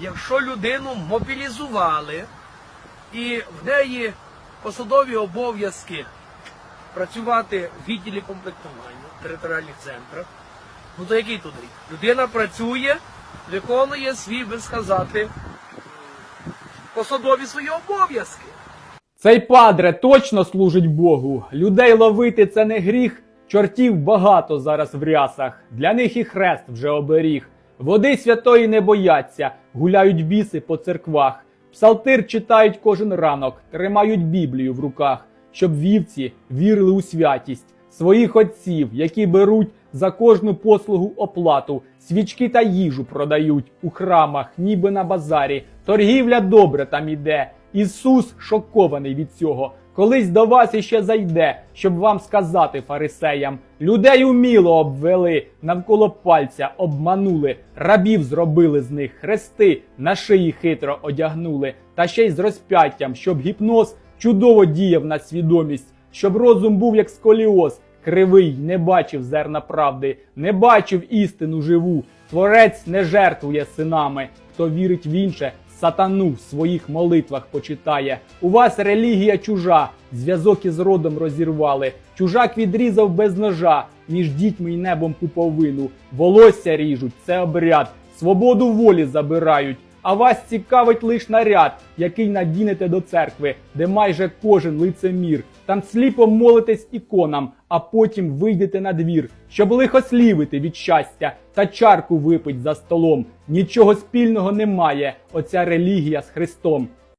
якщо людину мобілізували і в неї посадові обов'язки працювати в відділі комплектування в територіальних центрах, ну то який рік? Людина працює, виконує свій, би сказати, посадові свої обов'язки. Цей падре точно служить Богу. Людей ловити це не гріх. Чортів багато зараз в рясах. Для них і хрест вже оберіг. Води святої не бояться, гуляють біси по церквах. Псалтир читають кожен ранок, тримають Біблію в руках, щоб вівці вірили у святість своїх отців, які беруть за кожну послугу оплату, свічки та їжу продають у храмах, ніби на базарі. Торгівля добре там іде. Ісус шокований від цього. Колись до вас іще зайде, щоб вам сказати фарисеям. Людей уміло обвели, навколо пальця обманули, рабів зробили з них хрести, на шиї хитро одягнули, та ще й з розп'яттям, щоб гіпноз чудово діяв на свідомість, щоб розум був як сколіоз, кривий, не бачив зерна правди, не бачив істину живу. Творець не жертвує синами, хто вірить в інше, сатану в своїх молитвах почитає. У вас релігія чужа, зв'язок із родом розірвали. Чужак відрізав без ножа між дітьми й небом пуповину. Волосся ріжуть, це обряд, свободу волі забирають. А вас цікавить лиш наряд, який надінете до церкви, де майже кожен лицемір. Там сліпо молитесь іконам, а потім вийдете на двір, щоб лихослівити від щастя та чарку випить за столом. Нічого спільного немає, оця релігія з Христом.